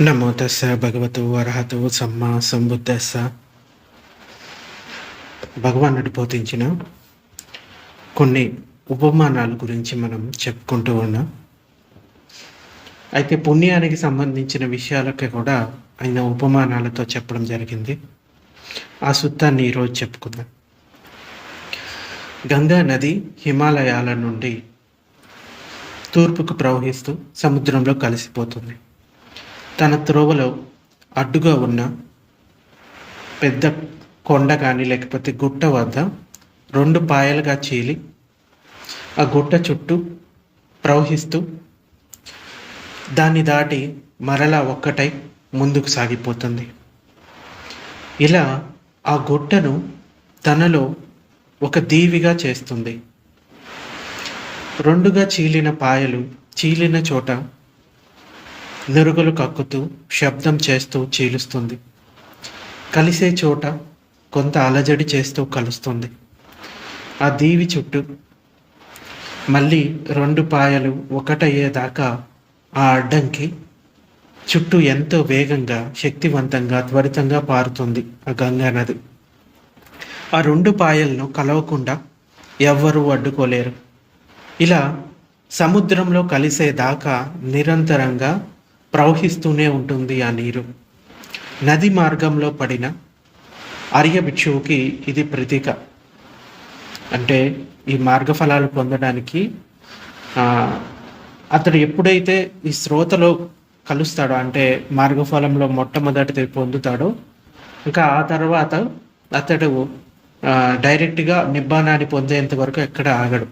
నమో తస్స భగవతు అర్హతు సమ్మా సంబుద్ధస్స భగవానుడు బోధించిన కొన్ని ఉపమానాల గురించి మనం చెప్పుకుంటూ ఉన్నాం. అయితే పుణ్యానికి సంబంధించిన విషయాలకి కూడా ఆయన ఉపమానాలతో చెప్పడం జరిగింది. ఆ సుత్తాన్ని ఈరోజు చెప్పుకుందాం. గంగా నది హిమాలయాల నుండి తూర్పుకు ప్రవహిస్తూ సముద్రంలో కలిసిపోతుంది. తన త్రోవలో అడ్డుగా ఉన్న పెద్ద కొండ కానీ లేకపోతే గుట్ట వద్ద రెండు పాయలుగా చీలి ఆ గుట్ట చుట్టూ ప్రవహిస్తూ దాన్ని దాటి మరలా ఒక్కటై ముందుకు సాగిపోతుంది. ఇలా ఆ గుట్టను తనలో ఒక దీవిగా చేస్తుంది. రెండుగా చీలిన పాయలు చీలిన చోట నురుగులు కక్కుతూ శబ్దం చేస్తూ చీలుస్తుంది. కలిసే చోట కొంత అలజడి చేస్తూ కలుస్తుంది. ఆ దీవి చుట్టూ మళ్ళీ రెండు పాయలు ఒకటయ్యేదాకా ఆ అడ్డంకి చుట్టూ ఎంతో వేగంగా శక్తివంతంగా త్వరితంగా పారుతుంది ఆ గంగా నది. ఆ రెండు పాయలను కలవకుండా ఎవ్వరూ అడ్డుకోలేరు. ఇలా సముద్రంలో కలిసేదాకా నిరంతరంగా ప్రవహిస్తూనే ఉంటుంది ఆ నీరు. నది మార్గంలో పడిన ఆర్య భిక్షువుకి ఇది ప్రతీక. అంటే ఈ మార్గఫలాలు పొందడానికి అతడు ఎప్పుడైతే ఈ శ్రోతలో కలుస్తాడో అంటే మార్గఫలంలో మొట్టమొదటిది పొందుతాడో ఇంకా ఆ తర్వాత అతడు డైరెక్ట్గా నిబ్బానాన్ని పొందేంత వరకు ఎక్కడ ఆగడు.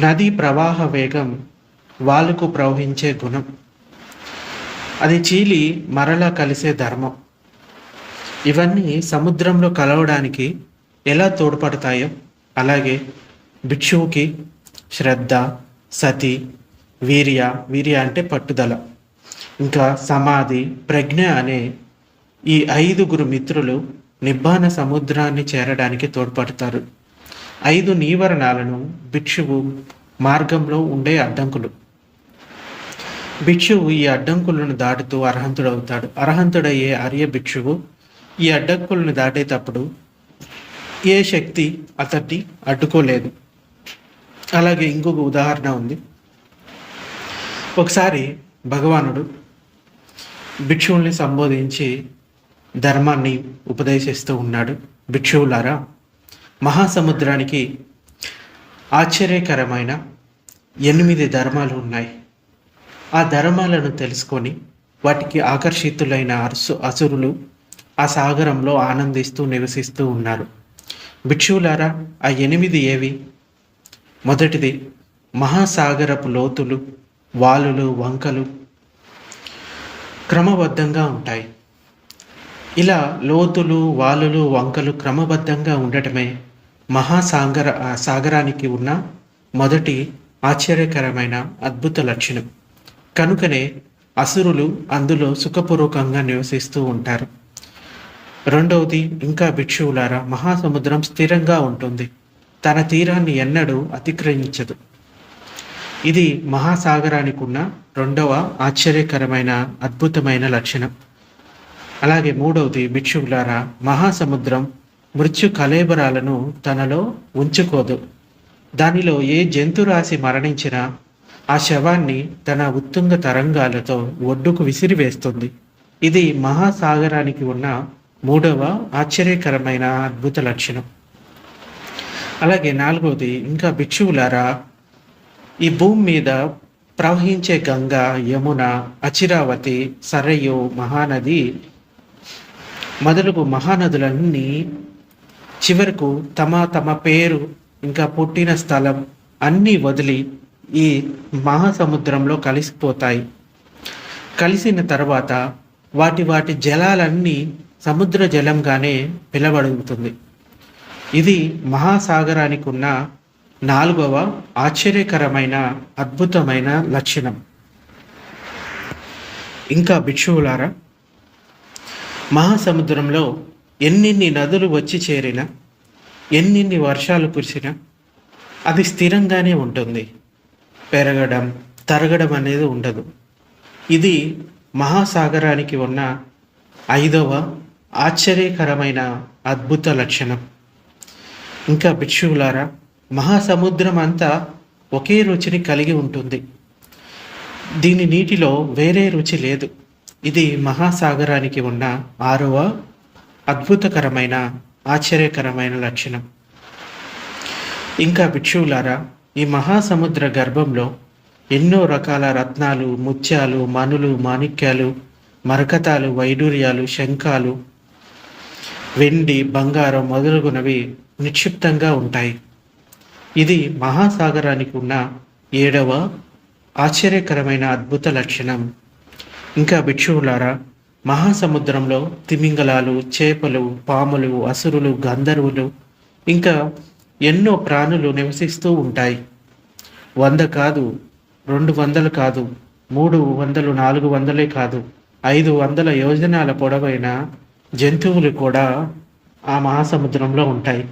నది ప్రవాహ వేగం వాళ్ళకు ప్రవహించే గుణం. అది చీలి మరలా కలిసే ధర్మం. ఇవన్నీ సముద్రంలో కలవడానికి ఎలా తోడ్పడతాయో అలాగే భిక్షువుకి శ్రద్ధ సతి వీర్య వీర్య అంటే పట్టుదల. ఇంకా సమాధి ప్రజ్ఞ అనే ఈ ఐదుగురు మిత్రులు నిబ్బాన సముద్రాన్ని చేరడానికి తోడ్పడతారు. ఐదు నీవరణాలను భిక్షువు మార్గంలో ఉండే అడ్డంకులు. భిక్షువు ఈ అడ్డంకులను దాటుతూ అర్హంతుడవుతాడు. అర్హంతుడయ్యే ఆర్య భిక్షువు ఈ అడ్డంకులను దాటేటప్పుడు ఏ శక్తి అతన్ని అడ్డుకోలేదు. అలాగే ఇంకొక ఉదాహరణ ఉంది. ఒకసారి భగవానుడు భిక్షువుల్ని సంబోధించి ధర్మాన్ని ఉపదేశిస్తూ ఉన్నాడు. భిక్షువులారా మహాసముద్రానికి ఆశ్చర్యకరమైన ఎనిమిది ధర్మాలు ఉన్నాయి. ఆ ధర్మాలను తెలుసుకొని వాటికి ఆకర్షితులైన అసు అసురులు ఆ సాగరంలో ఆనందిస్తూ నివసిస్తూ ఉన్నారు. భిక్షువులారా ఆ ఎనిమిది ఏవి? మొదటిది మహాసాగరపు లోతులు వాలులు వంకలు క్రమబద్ధంగా ఉంటాయి. ఇలా లోతులు వాలులు వంకలు క్రమబద్ధంగా ఉండటమే మహాసాగర ఆ సాగరానికి ఉన్న మొదటి ఆశ్చర్యకరమైన అద్భుత లక్షణం. కనుకనే అసురులు అందులో సుఖపూర్వకంగా నివసిస్తూ ఉంటారు. రెండవది ఇంకా భిక్షువులారా మహాసముద్రం స్థిరంగా ఉంటుంది. తన తీరాన్ని ఎన్నడూ అతిక్రమించదు. ఇది మహాసాగరానికి ఉన్న రెండవ ఆశ్చర్యకరమైన అద్భుతమైన లక్షణం. అలాగే మూడవది భిక్షువులారా మహాసముద్రం మృత్యు కలేబరాలను తనలో ఉంచుకోదు. దానిలో ఏ జంతురాశి మరణించినా ఆ శవాన్ని తన ఉత్తుంగ తరంగాలతో ఒడ్డుకు విసిరివేస్తుంది. ఇది మహాసాగరానికి ఉన్న మూడవ ఆశ్చర్యకరమైన అద్భుత లక్షణం. అలాగే నాలుగవది ఇంకా భిక్షువులారా ఈ భూమి మీద ప్రవహించే గంగ యమున అచిరావతి సరయు మహానది మొదలగు మహానదులన్నీ చివరకు తమ తమ పేరు ఇంకా పుట్టిన స్థలం అన్నీ వదిలి ఈ మహాసముద్రంలో కలిసిపోతాయి. కలిసిన తర్వాత వాటి వాటి జలాలన్నీ సముద్ర జలంగానే పిలవడుగుతుంది. ఇది మహాసాగరానికి ఉన్న నాలుగవ ఆశ్చర్యకరమైన అద్భుతమైన లక్షణం. ఇంకా భిక్షువులారా మహాసముద్రంలో ఎన్నిన్ని నదులు వచ్చి చేరినా ఎన్నిన్ని వర్షాలు కురిసినా అది స్థిరంగానే ఉంటుంది. పెరగడం తరగడం అనేది ఉండదు. ఇది మహాసాగరానికి ఉన్న ఐదవ ఆశ్చర్యకరమైన అద్భుత లక్షణం. ఇంకా భిక్షువులారా మహాసముద్రం అంతా ఒకే రుచిని కలిగి ఉంటుంది. దీని నీటిలో వేరే రుచి లేదు. ఇది మహాసాగరానికి ఉన్న ఆరవ అద్భుతకరమైన ఆశ్చర్యకరమైన లక్షణం. ఇంకా భిక్షువులారా ఈ మహాసముద్ర గర్భంలో ఎన్నో రకాల రత్నాలు ముత్యాలు మనులు మాణిక్యాలు మరకతాలు వైడూర్యాలు శంఖాలు వెండి బంగారం మొదలగునవి నిక్షిప్తంగా ఉంటాయి. ఇది మహాసాగరానికి ఉన్న ఏడవ ఆశ్చర్యకరమైన అద్భుత లక్షణం. ఇంకా భిక్షువులారా మహాసముద్రంలో తిమింగలాలు చేపలు పాములు అసురులు గంధర్వులు ఇంకా ఎన్నో ప్రాణులు నివసిస్తూ ఉంటాయి. వంద కాదు రెండు వందలు కాదు మూడు వందలు నాలుగు వందలే కాదు ఐదు వందల యోజనాల పొడవైన జంతువులు కూడా ఆ మహాసముద్రంలో ఉంటాయి.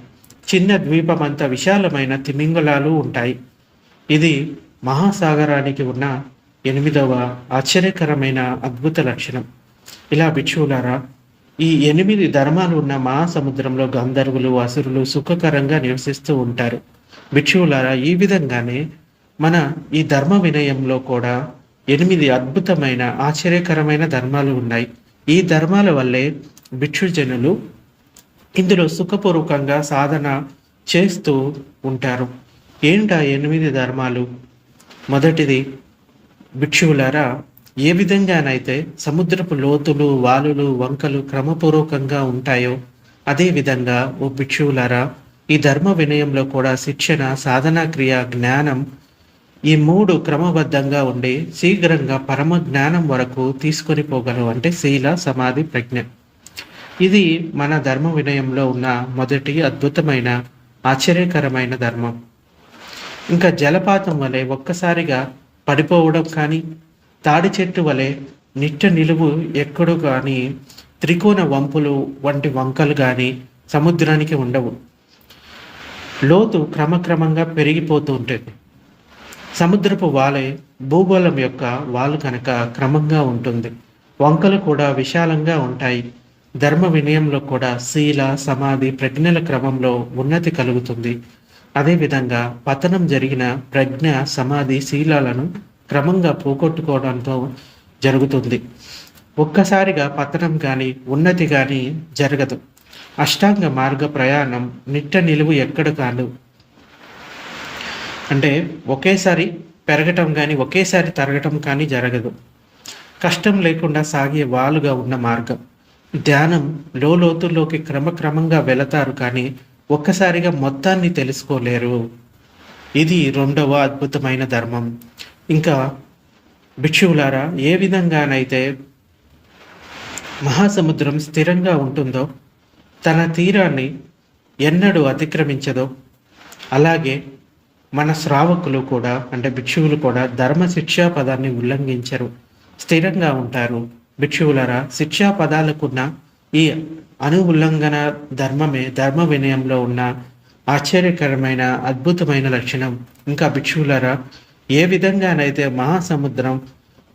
చిన్న ద్వీపం అంత విశాలమైన తిమింగలాలు ఉంటాయి. ఇది మహాసాగరానికి ఉన్న ఎనిమిదవ ఆశ్చర్యకరమైన అద్భుత లక్షణం. ఇలా భిక్షువులారా ఈ ఎనిమిది ధర్మాలు ఉన్న మహాసముద్రంలో గంధర్వులు అసురులు సుఖకరంగా నివసిస్తూ ఉంటారు. భిక్షువులారా ఈ విధంగానే మన ఈ ధర్మ వినయంలో కూడా ఎనిమిది అద్భుతమైన ఆశ్చర్యకరమైన ధర్మాలు ఉన్నాయి. ఈ ధర్మాల వల్లే భిక్షుజనులు ఇందులో సుఖపూర్వకంగా సాధన చేస్తూ ఉంటారు. ఏంటా ఎనిమిది ధర్మాలు? మొదటిది భిక్షువులారా ఏ విధంగానైతే సముద్రపు లోతులు వాలులు వంకలు క్రమపూర్వకంగా ఉంటాయో అదే విధంగా ఓ భిక్షువులారా ఈ ధర్మ వినయంలో కూడా శిక్షణ సాధనా క్రియ జ్ఞానం ఈ మూడు క్రమబద్ధంగా ఉండి శీఘ్రంగా పరమ జ్ఞానం వరకు తీసుకొని పోగలవు అంటే శీల సమాధి ప్రజ్ఞ. ఇది మన ధర్మ వినయంలో ఉన్న మొదటి అద్భుతమైన ఆశ్చర్యకరమైన ధర్మం. ఇంకా జలపాతం వలె ఒక్కసారిగా పడిపోవడం కానీ తాడి చెట్టు వలె నిట్ట నిలువు ఎక్కడు కానీ త్రికోణ వంపులు వంటి వంకలు కానీ సముద్రానికి ఉండవు. లోతు క్రమక్రమంగా పెరిగిపోతూ ఉంటుంది. సముద్రపు వాలే భూగోళం యొక్క వాలు కనుక క్రమంగా ఉంటుంది. వంకలు కూడా విశాలంగా ఉంటాయి. ధర్మ వినయంలో కూడా శీల సమాధి ప్రజ్ఞల క్రమంలో ఉన్నతి కలుగుతుంది. అదేవిధంగా పతనం జరిగిన ప్రజ్ఞ సమాధి శీలాలను క్రమంగా పోగొట్టుకోవడంతో జరుగుతుంది. ఒక్కసారిగా పతనం కానీ ఉన్నతి కానీ జరగదు. అష్టాంగ మార్గ ప్రయాణం నిట్ట నిలువు ఎక్కడ కాదు. అంటే ఒకేసారి పెరగటం కానీ ఒకేసారి తరగటం కానీ జరగదు. కష్టం లేకుండా సాగే వాలుగా ఉన్న మార్గం. ధ్యానం లోతుల్లోకి క్రమక్రమంగా వెళతారు కానీ ఒక్కసారిగా మొత్తాన్ని తెలుసుకోలేరు. ఇది రెండవ అద్భుతమైన ధర్మం. ఇంకా భిక్షువులారా ఏ విధంగానైతే మహాసముద్రం స్థిరంగా ఉంటుందో తన తీరాన్ని ఎన్నడూ అతిక్రమించదో అలాగే మన శ్రావకులు కూడా అంటే భిక్షువులు కూడా ధర్మ శిక్షా పదాన్ని ఉల్లంఘించరు స్థిరంగా ఉంటారు. భిక్షువులరా శిక్షా పదాలకున్న ఈ అను ఉల్లంఘన ధర్మమే ధర్మ వినయంలో ఉన్న ఆశ్చర్యకరమైన అద్భుతమైన లక్షణం. ఇంకా భిక్షువులరా ఏ విధంగానైతే మహాసముద్రం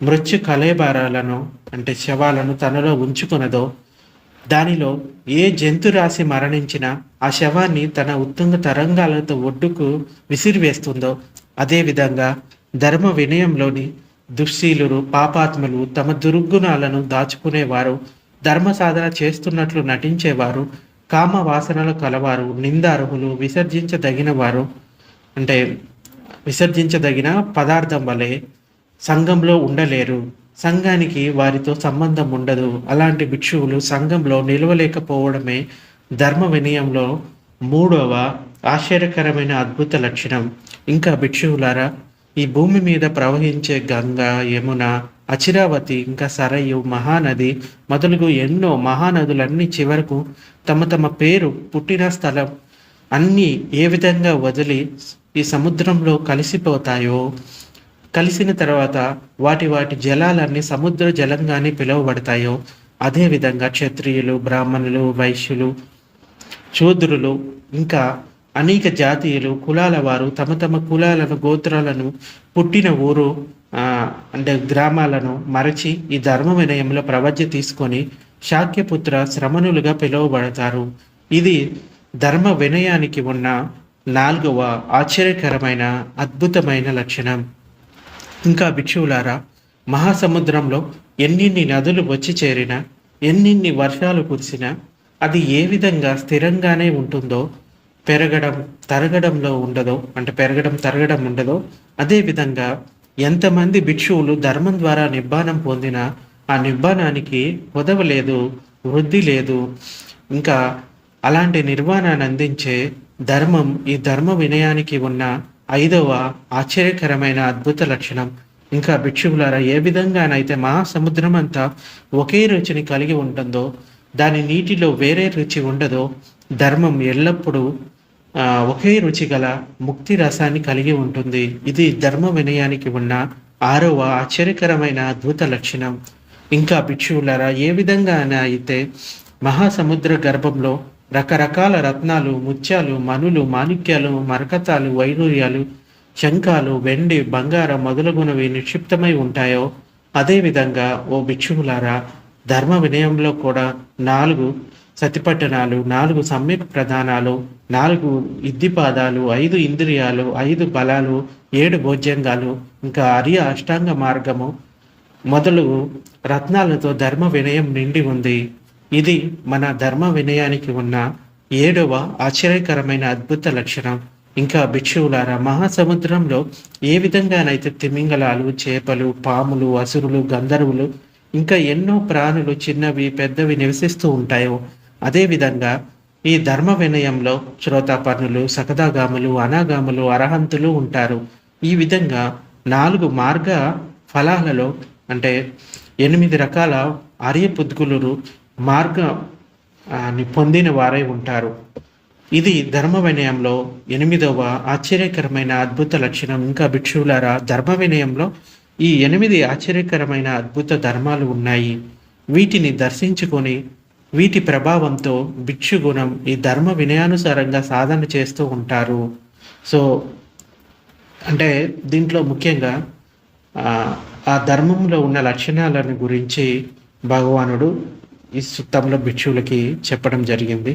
మృత్యు కలేబారాలను అంటే శవాలను తనలో ఉంచుకున్నదో దానిలో ఏ జంతురాశి మరణించినా ఆ శవాన్ని తన ఉత్తుంగ తరంగాలతో ఒడ్డుకు విసిరివేస్తుందో అదేవిధంగా ధర్మ వినయంలోని దుశ్శీలురు పాపాత్ములు తమ దుర్గుణాలను దాచుకునేవారు ధర్మ సాధన చేస్తున్నట్లు నటించేవారు కామ వాసనలు కలవారు నిందార్హులు విసర్జించదగిన వారు అంటే విసర్జించదగిన పదార్థం వలె సంఘంలో ఉండలేరు. సంఘానికి వారితో సంబంధం ఉండదు. అలాంటి భిక్షువులు సంఘంలో నిలవలేకపోవడమే ధర్మ వినయంలో మూడవ ఆశ్చర్యకరమైన అద్భుత లక్షణం. ఇంకా భిక్షువులారా ఈ భూమి మీద ప్రవహించే గంగ యమున అచిరావతి ఇంకా సరయు మహానది మొదలుగు ఎన్నో మహానదులన్నీ చివరకు తమ తమ పేరు పుట్టిన స్థలం. అన్నీ ఏ విధంగా వదిలి ఈ సముద్రంలో కలిసిపోతాయో? కలిసిన తర్వాత వాటి వాటి జలాలన్నీ సముద్ర జలంగానే పిలువబడతాయో? అదేవిధంగా క్షత్రియులు బ్రాహ్మణులు వైశ్యులు శూద్రులు ఇంకా అనేక జాతీయులు కులాల వారు తమ తమ కులాలను గోత్రాలను పుట్టిన ఊరు అంటే గ్రామాలను మరచి ఈ ధర్మ వినయంలో ప్రవజ్య తీసుకొని శాక్యపుత్ర శ్రమణులుగా పిలువబడతారు. ఇది ధర్మ వినయానికి ఉన్న నాలుగవ ఆశ్చర్యకరమైన అద్భుతమైన లక్షణం. ఇంకా భిక్షువులారా మహాసముద్రంలో ఎన్నిన్ని నదులు వచ్చి చేరినా ఎన్నిన్ని వర్షాలు కురిసినా అది ఏ విధంగా స్థిరంగానే ఉంటుందో పెరగడం తరగడంలో ఉండదో అంటే పెరగడం తరగడం ఉండదో అదేవిధంగా ఎంతమంది భిక్షువులు ధర్మం ద్వారా నిబ్బానం పొందినా ఆ నిబ్బానానికి పొదవ లేదు వృద్ధి లేదు. ఇంకా అలాంటి నిర్వాణాన్ని అందించే ధర్మం ఈ ధర్మ వినయానికి ఉన్న ఐదవ ఆశ్చర్యకరమైన అద్భుత లక్షణం. ఇంకా భిక్షువులారా ఏ విధంగానైతే మహాసముద్రం అంతా ఒకే రుచిని కలిగి ఉంటుందో దాని నీటిలో వేరే రుచి ఉండదో ధర్మం ఎల్లప్పుడూ ఒకే రుచి గల ముక్తి రసాన్ని కలిగి ఉంటుంది. ఇది ధర్మ వినయానికి ఉన్న ఆరవ ఆశ్చర్యకరమైన అద్భుత లక్షణం. ఇంకా భిక్షువులారా ఏ విధంగా అయితే మహాసముద్ర గర్భంలో రకరకాల రత్నాలు ముత్యాలు మనులు మాణిక్యాలు మరకతాలు వైడూర్యాలు శంఖాలు వెండి బంగారం మొదలగునవి నిక్షిప్తమై ఉంటాయో అదేవిధంగా ఓ భిక్షువులారా ధర్మ వినయంలో కూడా నాలుగు సతిపట్టణాలు నాలుగు సమ్యక్ ప్రధానాలు నాలుగు ఇద్దిపాదాలు ఐదు ఇంద్రియాలు ఐదు బలాలు ఏడు భోజ్యంగాలు ఇంకా అరియ అష్టాంగ మార్గము మొదలు రత్నాలతో ధర్మ వినయం నిండి ఉంది. ఇది మన ధర్మ వినయానికి ఉన్న ఏడవ ఆశ్చర్యకరమైన అద్భుత లక్షణం. ఇంకా భిక్షువులారా మహాసముద్రంలో ఏ విధంగానైతే తిమింగలాలు చేపలు పాములు అసురులు గంధర్వులు ఇంకా ఎన్నో ప్రాణులు చిన్నవి పెద్దవి నివసిస్తూ ఉంటాయో అదేవిధంగా ఈ ధర్మ వినయంలో శ్రోతాపర్ణులు సకదాగాములు అనాగాములు అరహంతులు ఉంటారు. ఈ విధంగా నాలుగు మార్గ ఫలాలలో అంటే ఎనిమిది రకాల ఆర్యపుద్గులు మార్గాన్ని మార్గ పొందిన వారై ఉంటారు. ఇది ధర్మ వినయంలో ఎనిమిదవ ఆశ్చర్యకరమైన అద్భుత లక్షణం. ఇంకా భిక్షువులారా ధర్మ వినయంలో ఈ ఎనిమిది ఆశ్చర్యకరమైన అద్భుత ధర్మాలు ఉన్నాయి. వీటిని దర్శించుకొని వీటి ప్రభావంతో భిక్షు గుణం ఈ ధర్మ వినయానుసారంగా సాధన చేస్తూ ఉంటారు. సో అంటే దీంట్లో ముఖ్యంగా ఆ ధర్మంలో ఉన్న లక్షణాలను గురించి భగవానుడు ఈ సుత్తంలో భిక్షువులకి చెప్పడం జరిగింది.